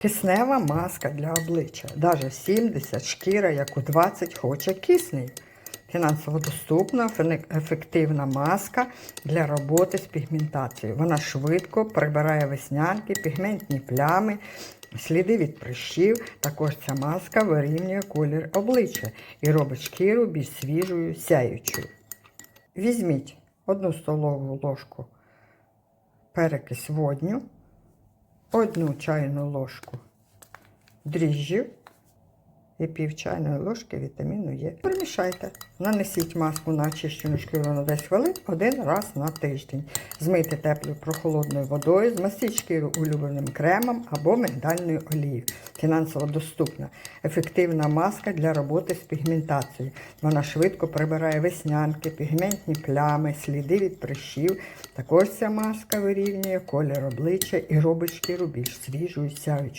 Киснева маска для обличчя. Даже 70 шкіра, як у 20, хоче кисний. Фінансово доступна, ефективна маска для роботи з пігментацією. Вона швидко прибирає веснянки, пігментні плями, сліди від прищів. Також ця маска вирівнює колір обличчя і робить шкіру більш свіжою, сяючою. Візьміть одну столову ложку перекись водню, одну чайну ложку дріжджів і пів чайної ложки вітаміну Е. Перемішайте. Нанесіть маску на очищену шкіру на 10 хвилин один раз на тиждень. Змийте теплою прохолодною водою, змастіть шкіру улюбленим кремом або мигдальною олією. Фінансово доступна. Ефективна маска для роботи з пігментацією. Вона швидко прибирає веснянки, пігментні плями, сліди від прищів. Також ця маска вирівнює колір обличчя і робить шкіру більш свіжою, сяючою.